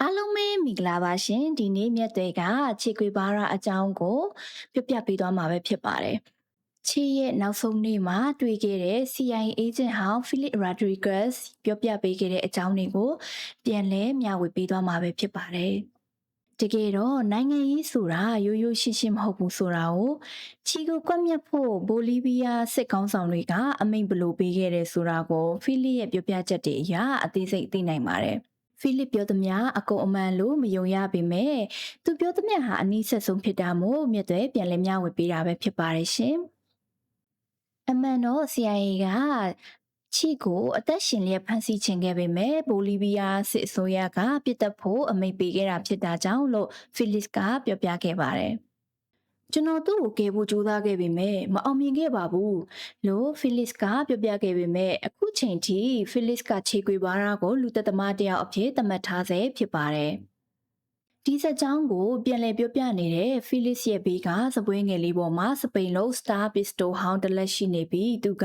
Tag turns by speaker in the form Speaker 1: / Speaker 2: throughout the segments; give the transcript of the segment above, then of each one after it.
Speaker 1: အားလုံးပဲမင်္ဂလာပါရှင်ဒီနေ့မြတ်တွေကခြေခွေပါရအကြောင်းကိုပြပြပေးသွားမှာပဲဖြစ်ပါတယ်ခြေရဲ့နောက်ဆုံးနေ့မှာတွေ့ခဲ့တဲ့ CIA agent ဟောင်း Philip Rodriguez ပြောပြပေးခဲ့တဲ့အကြောင်းတွေကိုပြန်လဲမျှဝေပေးသွားမှာပဲဖြစ်ပါတယ်တကယ်တော့နိုင်ငံရေးဆိုတာရိုးရိုးရှင်းရှင်းမဟုတ်ဘူးဆိုတာကိုချီကိုကွက်မြက်ဖို့ဘိုလီးဗီးယားစစ်ကောင်ဆောင်တွေကအမိန့်ဘလို့ပေးခဲ့တယ်ဆိုတာကိုဖိလိရဲ့ပြောပြချက်တွေအရအသေးစိတ်သိနိုင်ပါတယ်။ ဖိလိပြောသမျှအကုန်အမှန်လို့မယုံရပေမဲ့သူပြောသမျှဟာအနည်းဆက်ဆုံးဖြစ်တာမို့မြတ်တွေပြန်လည်မျှဝေပေးတာပဲဖြစ်ပါတယ်ရှင်။အမှန်တော့ CIA ကချီကိုအသက်ရှင်လျက်ဖမ်းဆီးခြင်းခဲ့ပေမဲ့ဘိုလီးဗီးယားစစ်အစိုးရကပြစ်တက်ဖို့အမိန့်ပေးခဲ့တာဖြစ်တာကြောင့်လို့ဖိလစ်ကပြောပြခဲ့ပါတယ်။ ကျွန်တော်သူ့ကိုကယ်ဖို့ကြိုးစားခဲ့ပေမဲ့မအောင်မြင်ခဲ့ပါဘူးလို့ဖိလစ်ကပြောပြခဲ့ပေမဲ့အခုချိန်ထိဖိလစ်ကခြေကွေပါရာကိုလူသက်သမားတယောက်အဖြစ်သတ်မှတ်ထားဆဲဖြစ်ပါတယ်။ဒီစကြောင်းကိုပြန်လည်ပြောပြနေတဲ့ဖိလစ်ရဲ့ဘေးကစပွဲငယ်လေးပေါ်မှာစပိန်လုံး Star Pistol ဟောင်းတစ်လက်ရှိနေပြီးသူက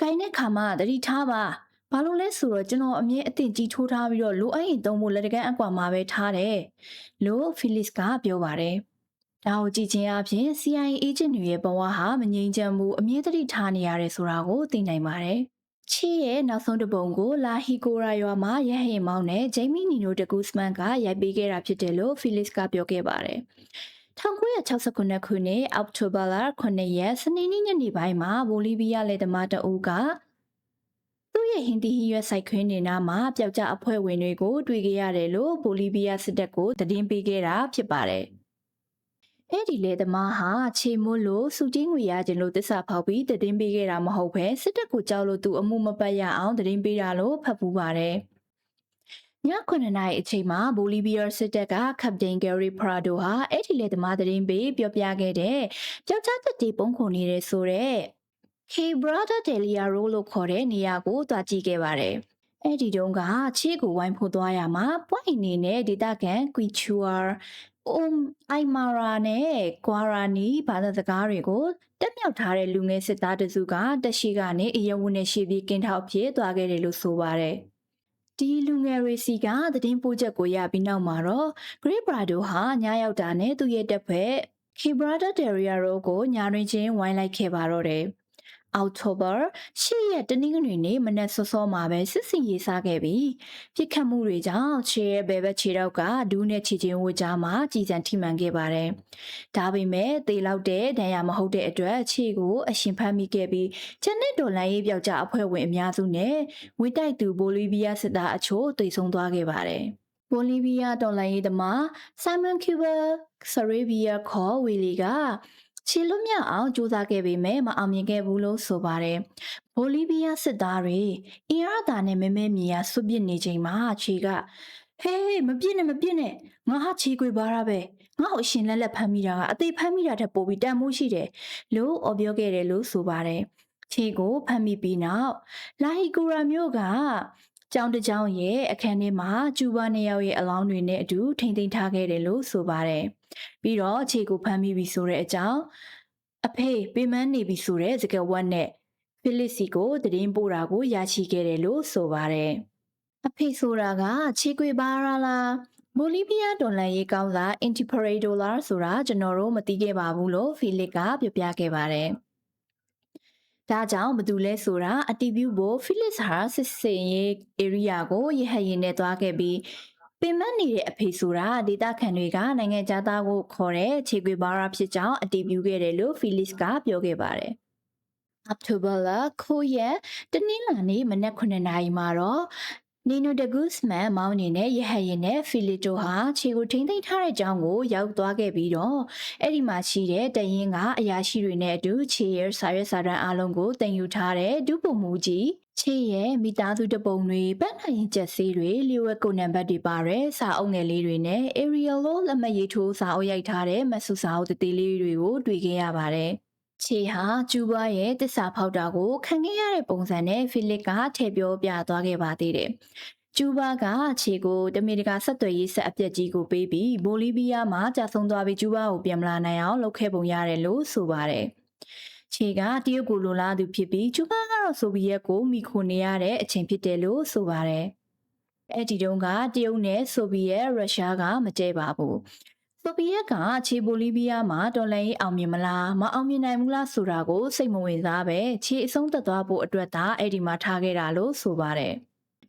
Speaker 1: ကိုင်းတဲ့ခါမှတတိထားပါဘာလို့လဲဆိုတော့ကျွန်တော်အမြဲအသင့်ကြီးထိုးထားပြီးတော့လိုအပ်ရင်သုံးဖို့လက်တကမ်းအကွာမှာပဲထားတယ်လို့ဖိလစ်ကပြောပါတယ် ဒါကိုကြည့်ချင်းအပြင် CIA agent တွေရဲ့ဘဝဟာမငြိမ်းချမ်းမှုအမြဲတမ်းထားနေရတယ်ဆိုတာကိုသိနိုင်ပါတယ်ချီရဲ့နောက်ဆုံးတစ်ပုံကိုလာဟီကိုရာရွာမှာရဟရင်မောင်းနဲ့ဂျိမ်းမီနီနိုတကူစမန်ကရိုက်ပေးခဲ့တာဖြစ်တယ်လို့ဖိလစ်ကပြောခဲ့ပါတယ်1969ခုနှစ်အောက်တိုဘာလ9ရက်စနေနေ့ညနေပိုင်းမှာဘိုလီးဗီးယားလေသမားတအူးကသူ့ရဲ့ဟင်ဒီဟီရွက်ဆိုင်ခွင်းနေနာမှာပျောက်ကြားအဖွဲ့ဝင်တွေကိုတွေ့ခဲ့ရတယ်လို့ဘိုလီးဗီးယားစစ်တပ်ကိုသတင်းပေးခဲ့တာဖြစ်ပါတယ်။ အဲ့ဒီလေသမားဟာခြေမွလို့စူချင်းငွေရခြင်းလို့တစ္ဆာဖောက်ပြီးသတင်းပေးခဲ့တာမဟုတ်ဘဲစစ်တပ်ကိုကြောက်လို့သူအမှုမပတ်ရအောင်သတင်းပေးတာလို့ဖတ်ပူးပါတယ်။ည9နာရီအချိန်မှာဘိုလီဗီယာစစ်တပ်ကကပတိန်ဂယ်ရီပရာဒိုဟာအဲ့ဒီလေသမားသတင်းပေးပြောပြခဲ့တဲ့ကြောက်ချတက်တီပုံခုန်နေတဲ့ဆိုတဲ့ K Brother Deliaro လို့ခေါ်တဲ့နေရာကိုတွားကြည့်ခဲ့ပါတယ်။အဲ့ဒီတုန်းကချီကိုဝိုင်းဖို့သွားရမှာ point အနေနဲ့ဒေတာကန် Quichua Um Aymara နဲ့ Guarani ဘာသာစကားတွေကိုတက်မြောက်ထားတဲ့လူငယ်စစ်သားတစုကတက်ရှိကနေအယဝနဲ့ရှိပြီးကင်းထောက်ဖြစ်သွားခဲ့တယ်လို့ဆိုပါတယ်။ဒီလူငယ်တွေစီကသတင်းပို့ချက်ကိုရပြီးနောက်မှာတော့ Great Brado ဟာညာရောက်တာနဲ့သူ့ရဲ့တပ်ဖွဲ့ Kibrada Terriero ကိုညာတွင်ချင်းဝိုင်းလိုက်ခဲ့ပါတော့တယ်။ အောက်တိုဘာ10ရက်တနင်္ဂနွေနေ့မနက်စောစောမှာပဲစစ်စင်ရေးစားခဲ့ပြီးပြစ်ခတ်မှုတွေကြောင့်ခြေရဲ့ဘဲဘက်ခြေတော့ကဒူးနဲ့ခြေချင်းဝတ်ကြားမှာကြည်စံထိမှန်ခဲ့ပါတယ်။ဒါပေမဲ့သေလောက်တဲ့ဒဏ်ရာမဟုတ်တဲ့အတွက်ခြေကိုအရှင်ဖမ်းမိခဲ့ပြီးချက်နဲ့ဒေါ်လာရေးပြောက်ကြအဖွဲ့ဝင်အများစုနဲ့ဝိတိုက်သူဘိုလီဗီးယားစစ်သားအချို့တိတ်ဆုံးသွားခဲ့ပါတယ်။ဘိုလီဗီးယားဒေါ်လာရေးသမားဆိုင်မန်ကျူဘာဆာရေဗီယာခေါ်ဝီလီက ခြေလွတ်မြောက်အောင်ကြိုးစားခဲ့ပေမဲ့မအောင်မြင်ခဲ့ဘူးလို့ဆိုပါတယ်။ဘိုလီဗီးယားစစ်သားတွေအင်အားသာနဲ့မဲမဲမြေယာဆွပစ်နေချိန်မှာခြေကဟေးမပြစ်နဲ့မပြစ်နဲ့ငါဟာခြေခွေပါရပဲငါ့ကိုအရှင်လက်လက်ဖမ်းမိတာကအသေးဖမ်းမိတာထက်ပိုပြီးတန်မိုးရှိတယ်လို့အော်ပြောခဲ့တယ်လို့ဆိုပါတယ်။ခြေကိုဖမ်းမိပြီးနောက်လာဟီကူရာမျိုးက ကျောင်းတစ်ကျောင်းရဲ့အခန်းထဲမှာကျူဘာနှစ်ယောက်ရဲ့အလောင်းတွေနဲ့အတူထိမ့်သိမ်းထားခဲ့တယ်လို့ဆိုပါတယ်။ပြီးတော့ခြေကိုဖမ်းမိပြီဆိုတဲ့အကြောင်းအဖေပေးမန်းနေပြီဆိုတဲ့စကားဝတ်နဲ့ဖိလစ်စီကိုတည်င်းပို့တာကိုရရှိခဲ့တယ်လို့ဆိုပါတယ်။အဖေဆိုတာကခြေခွေပါရာလားဘိုလီဗီးယားဒေါ်လာရေးကောင်းစား Interperadolar ဆိုတာကျွန်တော်တို့မသိခဲ့ပါဘူးလို့ဖိလစ်ကပြောပြခဲ့ပါတယ်။ ဒါကြောင့်ဘသူလဲဆိုတာအတီးဗျူဖို့ Phyllis ဟာစစ်စင်ရေး area ကိုရဟရင်နဲ့သွားခဲ့ပြီးပင်မနေတဲ့အဖေဆိုတာဒေတာခန်တွေကနိုင်ငံခြားသားကိုခေါ်တဲ့ခြေခွေဘာရာဖြစ်ကြောင်းအတီးပြုခဲ့တယ်လို့ Phyllis ကပြောခဲ့ပါတယ်။ October လခိုးရက်တနင်္လာနေ့မနက်9:00နာရီမှာတော့ နီနိုဒဂုစ်မန်မောင်းနေနဲ့ရဟရင်နဲ့ဖီလီတိုဟာခြေကိုထိမ့်သိမ်းထားတဲ့အကြောင်းကိုရောက်သွားခဲ့ပြီးတော့အဲ့ဒီမှာရှိတဲ့တရင်ကအရာရှိတွေနဲ့အတူခြေရစာရွက်စာတမ်းအလုံးကိုတင်ယူထားတဲ့ဒုပုံမူကြီးခြေရဲ့မိသားစုတပုံတွေပန်းနိုင်ရင်ချက်ဆေးတွေလျှို့ဝဲကုန်နံပါတ်တွေပါတဲ့စာအုပ်ငယ်လေးတွေနဲ့ Arial လို့လက်မှတ်ရေးထိုးစာအုပ်ရိုက်ထားတဲ့မဆူစာအုပ်တသေးလေးတွေကိုတွေ့ခဲ့ရပါတယ် ခြေဟာကျူဘာရဲ့တစ္ဆာဖောက်တာကိုခံခဲ့ရတဲ့ပုံစံနဲ့ဖိလစ်ကထည့်ပြောပြသွားခဲ့ပါသေးတယ်။ကျူဘာကခြေကိုတမီတကာဆက်သွယ်ရေးဆက်အပြက်ကြီးကိုပေးပြီးဘိုလီဗီးယားမှာကြာဆုံးသွားပြီးကျူဘာကိုပြန်မလာနိုင်အောင်လုပ်ခဲ့ပုံရတယ်လို့ဆိုပါတယ်။ခြေကတရုတ်ကိုလိုလားသူဖြစ်ပြီးကျူဘာကတော့ဆိုဗီယက်ကိုမိခိုနေရတဲ့အချိန်ဖြစ်တယ်လို့ဆိုပါတယ်။အဲ့ဒီတုန်းကတရုတ်နဲ့ဆိုဗီယက်ရုရှားကမတည့်ပါဘူး ဆိုဗီယက်ကခြေဘိုလီးဗီးယားမှာတော်လှန်ရေးအောင်မြင်မလားမအောင်မြင်နိုင်ဘူးလားဆိုတာကိုစိတ်မဝင်စားပဲခြေအဆုံးသက်သွားဖို့အတွက်သာအဲ့ဒီမှာထားခဲ့တာလို့ဆိုပါတယ်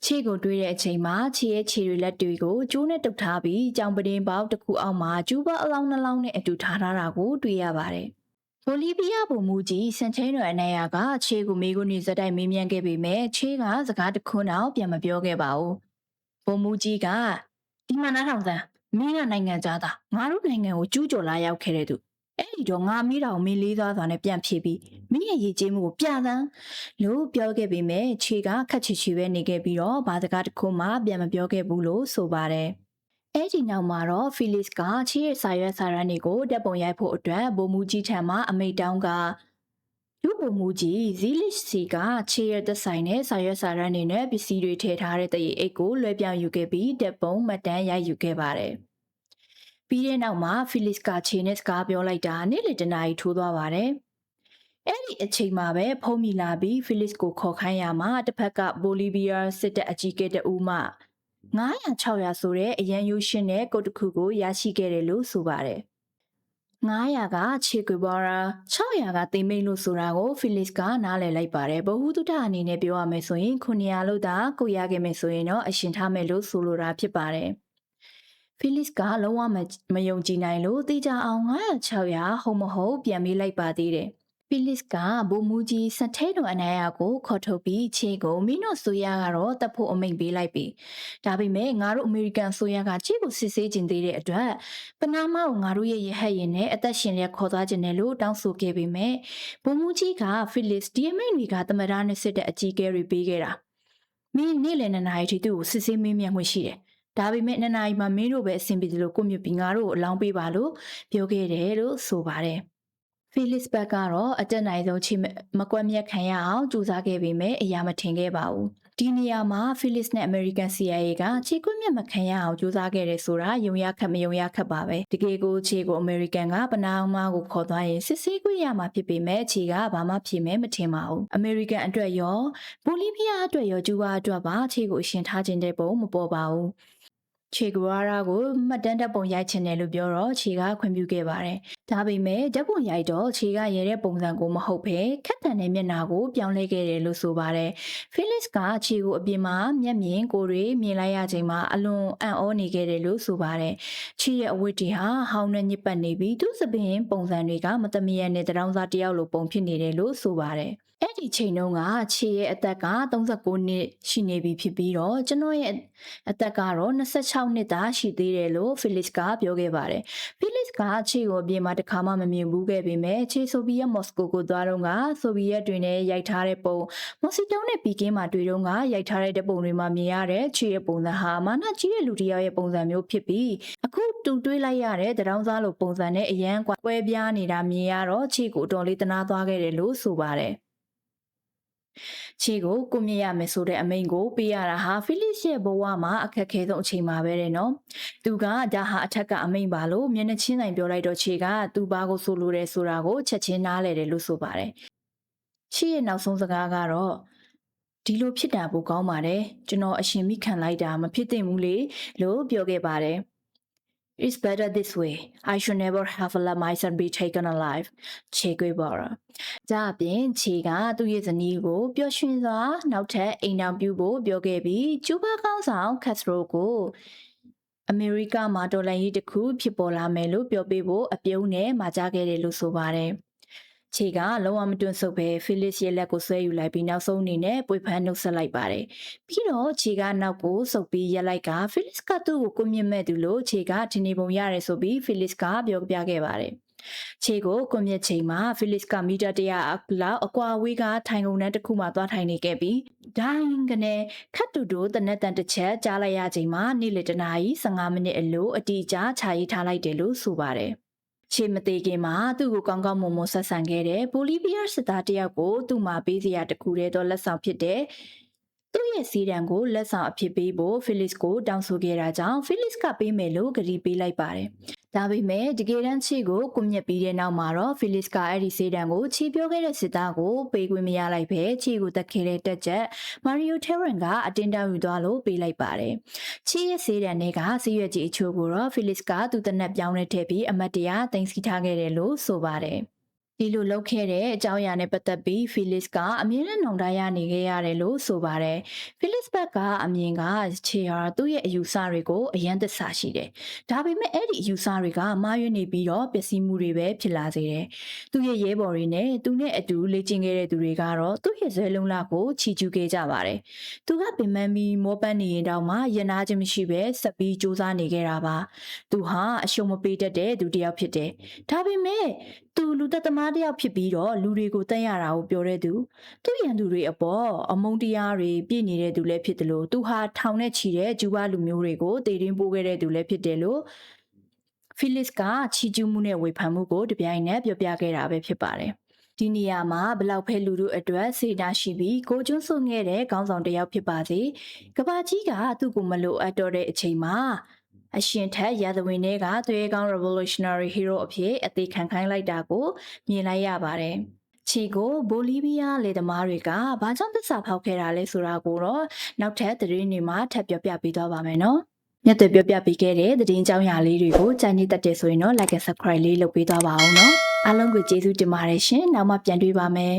Speaker 1: ခြေကိုတွေးတဲ့အချိန်မှာခြေရဲ့ခြေတွေလက်တွေကိုကျိုးနဲ့တုပ်ထားပြီးကြောင်ပတင်းပေါက်တစ်ခုအောက်မှာကျူးပအလောင်းနှလောင်းနဲ့အတူထားထားတာကိုတွေ့ရပါတယ်။ဘိုလီးဗီးယားဗိုလ်မှူးကြီးစန်ချင်းတော်အနိုင်ရကခြေကိုမိကိုနေစတိုက်မေးမြန်းခဲ့ပေမဲ့ခြေကစကားတစ်ခွန်းတော့ပြန်မပြောခဲ့ပါဘူး။ဗိုလ်မှူးကြီးကဒီမှာနားထောင်စမ်း မင်းကနိုင်ငံသားသားငါတို့နိုင်ငံကိုကျူးကျော်လာရောက်ခဲ့တဲ့သူအဲ့ဒီတော့ငါမိတော်မင်းလေးသားစွာနဲ့ပြန်ဖြေပြီးမင်းရဲ့ရည်ကြီးမှုကိုပြသန်းလို့ပြောခဲ့ပေမဲ့ခြေကခက်ချီချီပဲနေခဲ့ပြီးတော့ဘာစကားတစ်ခုမှပြန်မပြောခဲ့ဘူးလို့ဆိုပါတယ်အဲ့ဒီနောက်မှာတော့ဖီလစ်ကခြေရဲ့စာရွက်စာတမ်းတွေကိုတက်ပုံရိုက်ဖို့အတွက်ဗိုလ်မှူးကြီးထံမှအမိန့်တောင်းက လူဗိုလ်မှူးကြီးဇီလစ်စီကခြေရဲ့သက်ဆိုင်တဲ့စာရွက်စာတမ်းတွေနဲ့ပစ္စည်းတွေထည့်ထားတဲ့တရေအိတ်ကိုလွှဲပြောင်းယူခဲ့ပြီးတက်ပုံမှတ်တမ်းရိုက်ယူခဲ့ပါတယ်ပြီးတဲ့နောက်မှာဖီလစ်ကခြေနဲ့စကားပြောလိုက်တာနေ့လေတနာရီထိုးသွားပါတယ်အဲ့ဒီအချိန်မှာပဲဖုံးမိလာပြီးဖီလစ်ကိုခေါ်ခိုင်းရမှာတစ်ဖက်ကဘိုလီဗီးယားစစ်တပ်အကြီးအကဲတဦးမှ900 600ဆိုတဲ့အရန်ယူရှင်တဲ့ကုတ်တစ်ခုကိုရရှိခဲ့တယ်လို့ဆိုပါတယ် 900ကခြေကွေဘောရာ600ကသိမ့်မိတ်လို့ဆိုတာကိုဖီလစ်ကနားလည်လိုက်ပါတယ်ဘ ഹു တုတအနေနဲ့ပြောရမယ်ဆိုရင်900လို့သာကိုရခဲ့မယ်ဆိုရင်တော့အရှင်ထားမယ်လို့ဆိုလိုတာဖြစ်ပါတယ်ဖီလစ်ကလုံးဝမယုံကြည်နိုင်လို့တေချာအောင်900 600ဟုတ်မဟုတ်ပြန်မေးလိုက်ပါသေးတယ် ဖီလစ်ကဘိုမူကြီးစထဲတော်အနာရကိုခေါ်ထုတ်ပြီးခြေကိုမင်းတို့ဆိုရကတော့တပ်ဖို့အမိန့်ပေးလိုက်ပြီဒါပေမဲ့ငါတို့အမေရိကန်ဆိုရကခြေကိုစစ်ဆေးခြင်းသေးတဲ့အတွက်ပနာမကိုငါတို့ရဲ့ရဟတ်ရင်နဲ့အသက်ရှင်လက်ခေါ်သွားခြင်းနဲ့လို့တောင်းဆိုခဲ့ပေမဲ့ဘိုမူကြီးကဖီလစ်ဒီအမိန့်တွေကသမရနဲ့စစ်တဲ့အကြီးအကဲတွေပေးခဲ့တာမင်းနေ့လယ်နှစ်နာရီထိသူ့ကိုစစ်ဆေးမေးမြန်းခွင့်ရှိတယ်ဒါပေမဲ့နှစ်နာရီမှမင်းတို့ပဲအဆင်ပြေတယ်လို့ကိုမြပြီးငါတို့ကိုအလောင်းပေးပါလို့ပြောခဲ့တယ်လို့ဆိုပါတယ်ဖီ လစ်ဘက်ကတော့အတက်နိုင်ဆုံးချိမကွက်မြက်ခံရအောင်ကြိုးစားခဲ့ပေမဲ့အရာမထင်ခဲ့ပါဘူးဒီနေရာမှာဖီလစ်နဲ့ American CIA ကခြေကွက်မြက်မခံရအောင်ကြိုးစားခဲ့တယ်ဆိုတာယုံရခက်မယုံရခက်ပါပဲတကယ်ကိုခြေကို American ကပနာအောင်မကိုခေါ်သွားရင်စစ်ဆေးခွင့်ရမှာဖြစ်ပေမဲ့ခြေကဘာမှဖြစ်မဲမထင်ပါဘူး American အတွက်ရောဘိုလီဗီးယားအတွက်ရောကျူဘာအတွက်ပါခြေကိုအရှင်ထားခြင်းတဲ့ပုံမပေါ်ပါဘူး ခြေကွာရာကိုမှတ်တမ်းတပ်ပုံရိုက်ချင်တယ်လို့ပြောတော့ခြေကခွင့်ပြုခဲ့ပါတယ်။ဒါပေမဲ့ဓာတ်ပုံရိုက်တော့ခြေကရဲတဲ့ပုံစံကိုမဟုတ်ဘဲခက်တန်တဲ့မျက်နှာကိုပြောင်းလဲခဲ့တယ်လို့ဆိုပါတယ်။ဖိလစ်ကခြေကိုအပြင်မှာမျက်မြင်ကိုတွေမြင်လိုက်ရချိန်မှာအလွန်အံ့ဩနေခဲ့တယ်လို့ဆိုပါတယ်။ခြေရဲ့အဝတ်တွေဟာဟောင်းနဲ့ညစ်ပတ်နေပြီးသူ့စပင်ပုံစံတွေကမတမယနဲ့တရောင်းစားတယောက်လိုပုံဖြစ်နေတယ်လို့ဆိုပါတယ်။အဲ့ ဒီချိန်တုန်းကခြေရဲ့အသက်က39နှစ်ရှိနေပြီဖြစ်ပြီးတော့ကျွန်တော်ရဲ့အသက်ကတော့26နှစ်သာရှိသေးတယ်လို့ဖိလစ်ကပြောခဲ့ပါတယ်ဖိလစ်ကခြေကိုအပြင်မှာတစ်ခါမှမမြင်ဘူးခဲ့ပေမဲ့ခြေဆိုဗီယက်မော်စကိုကိုသွားတော့ကဆိုဗီယက်တွေနဲ့ရိုက်ထားတဲ့ပုံမော်စီတုံးနဲ့ပီကင်းမှာတွေ့တော့ကရိုက်ထားတဲ့ပုံတွေမှာမြင်ရတဲ့ခြေရဲ့ပုံစံဟာမာနကြီးတဲ့လူတစ်ယောက်ရဲ့ပုံစံမျိုးဖြစ်ပြီးအခုတူတွေးလိုက်ရတဲ့တရောင်းစားလိုပုံစံနဲ့အရန်ကွဲပြားနေတာမြင်ရတော့ခြေကိုအတော်လေးတနာသွားခဲ့တယ်လို့ဆိုပါတယ် ခြေကိုကိုမြင်ရမယ်ဆိုတဲ့အမိန်ကိုပေးရတာဟာဖိလစ်ရဲ့ဘဝမှာအခက်ခဲဆုံးအချိန်ပါပဲတဲ့နော်သူကဒါဟာအထက်ကအမိန်ပါလို့မျက်နှာချင်းဆိုင်ပြောလိုက်တော့ခြေကသူ့ဘာကိုဆိုလိုတယ်ဆိုတာကိုချက်ချင်းနားလဲတယ်လို့ဆိုပါတယ်ခြေရဲ့နောက်ဆုံးစကားကတော့ဒီလိုဖြစ်တာပိုကောင်းပါတယ်ကျွန်တော်အရှင်မိခံလိုက်တာမဖြစ်သင့်ဘူးလေလို့ပြောခဲ့ပါတယ် It's better this way. I should never have let myself be taken alive. ခြေကွေးပေါ်တာ။ဒါအပြင်ခြေကသူ့ရဲ့ဇနီးကိုပျော်ရွှင်စွာနောက်ထပ်အိမ်တော်ပြုဖို့ပြောခဲ့ပြီးကျူးဘာကောင်းဆောင်ကတ်စထရိုကိုအမေရိကမှာတော်လှန်ရေးတစ်ခုဖြစ်ပေါ်လာမယ်လို့ပြောပေးဖို့အပြုံးနဲ့မှာကြားခဲ့တယ်လို့ဆိုပါတယ်။ ခြေကလုံးဝမတွန့်ဆုတ်ပဲဖိလစ်ရဲ့လက်ကိုဆွဲယူလိုက်ပြီးနောက်ဆုံးအနေနဲ့ပွေဖန်းနှုတ်ဆက်လိုက်ပါတယ်။ပြီးတော့ခြေကနောက်ကိုဆုပ်ပြီးရက်လိုက်ကဖိလစ်ကသူ့ကိုကိုမြင့်မဲ့သူလို့ခြေကဒီနေပုံရတယ်ဆိုပြီးဖိလစ်ကပြောပြခဲ့ပါတယ်။ခြေကိုကွန်မြက်ချိန်မှာဖိလစ်ကမီတာ100လောက်အကွာဝေးကထိုင်ကုန်တန်းတစ်ခုမှသွားထိုင်နေခဲ့ပြီးဒိုင်းကနေခတ်တူတူတနက်တန်တစ်ချက်ကြားလိုက်ရချိန်မှာနေ့လယ်တနာရီ15မိနစ်အလိုအတီးကျခြာရေးထားလိုက်တယ်လို့ဆိုပါတယ်။ ချေမသေးခင်မှာသူ့ကိုကောင်းကောင်းမွန်မွန်ဆက်ဆံခဲ့တဲ့ဘိုလီဗီးယားစစ်သားတယောက်ကိုသူ့မှာပေးစရာတခုတည်းသောလက်ဆောင်ဖြစ်တဲ့သူ့ရဲ့စီဒံကိုလက်ဆောင်အဖြစ်ပေးဖို့ဖိလစ်ကိုတောင်းဆိုခဲ့တာကြောင့်ဖိလစ်ကပေးမယ်လို့ကတိပေးလိုက်ပါတယ် ဒါပေမဲ့တကယ်တမ်းချီကိုကွမျက်ပြီးတဲ့နောက်မှာတော့ဖီလစ်ကအဲ့ဒီစေးတံကိုချီပြောခဲ့တဲ့စစ်သားကိုပေးခွင့်မရလိုက်ပဲချီကိုတက်ခဲ့တဲ့တက်ချက်မာရီယိုထဲရန်ကအတင်းတောက်ယူသွားလို့ပေးလိုက်ပါတယ်။ချီရဲ့စေးတံတွေကစီးရွက်ကြီးအချို့ကိုတော့ဖီလစ်ကသူ့တနက်ပြောင်းနေထည့်ပြီးအမတ်တရတင်စီထားခဲ့တယ်လို့ဆိုပါတယ်။ ဒီလိုလုပ်ခဲ့တဲ့အကြောင်းအရာနဲ့ပတ်သက်ပြီးဖီလစ်ကအမြင်နဲ့နှောင်တရနေခဲ့ရတယ်လို့ဆိုပါတယ်။ဖီလစ်ဘက်ကအမြင်ကချေဟာသူ့ရဲ့အယူဆတွေကိုအယံသစ္စာရှိတယ်။ဒါပေမဲ့အဲ့ဒီအယူဆတွေကမှားယွင်းနေပြီးတော့ပျက်စီးမှုတွေပဲဖြစ်လာစေတယ်။သူ့ရဲ့ရဲဘော်တွေနဲ့သူနဲ့အတူလေ့ကျင့်ခဲ့တဲ့သူတွေကတော့သူ့ရဲ့ဇွဲလုံးလာကိုချီကျူးခဲ့ကြပါတယ်။သူကပင်ပန်းပြီးမောပန်းနေရင်တောင်မှရနာခြင်းမရှိပဲဆက်ပြီးစူးစမ်းနေခဲ့တာပါ။သူဟာအရှုံးမပေးတတ်တဲ့သူတစ်ယောက်ဖြစ်တယ်။ဒါပေမဲ့ သူလူသက်သမားတစ်ယောက်ဖြစ်ပြီးတော့လူတွေကိုတတ်ရတာကိုပြောတဲ့သူသူ့ရန်သူတွေအပေါ်အမုန်းတရားတွေပြည့်နေတဲ့သူလည်းဖြစ်တယ်လို့သူဟာထောင်နဲ့ချီတဲ့ဂျူဝါလူမျိုးတွေကိုတည်တင်းပိုးခဲ့တဲ့သူလည်းဖြစ်တယ်လို့ဖီလစ်ကချီကျူးမှုနဲ့ဝေဖန်မှုကိုတပြိုင်နက်ပြောပြခဲ့တာပဲဖြစ်ပါတယ်ဒီနေရာမှာဘလောက်ဖဲလူတို့အတွက်စေတာရှိပြီးကိုကျွန်းဆုံခဲ့တဲ့ခေါင်းဆောင်တစ်ယောက်ဖြစ်ပါစေကဘာကြီးကသူ့ကိုမလိုအပ်တော့တဲ့အချိန်မှာ အရှင်ထက်ရာဇဝင်တွေကသွေးကောင်း revolutionary hero အဖြစ်အသေးခံခိုင်းလိုက်တာကိုမြင်လိုက်ရပါတယ်ချီကိုဘိုလီးဗီးယားလေသမားတွေကဘာကြောင့်သစ္စာဖောက်ခဲ့တာလဲဆိုတာကိုတော့နောက်ထပ်သတင်းတွေမှာထပ်ပြောပြပေးသွားပါမယ်နော်မြတ်တွေပြောပြပေးခဲ့တဲ့သတင်းကြောင်းရာလေးတွေကိုကြိုင်နေတတ်တယ်ဆိုရင်တော့ like and subscribe လေးလုပ်ပေးသွားပါအောင်နော်အားလုံးကိုကျေးဇူးတင်ပါတယ်ရှင်နောက်မှပြန်တွေ့ပါမယ်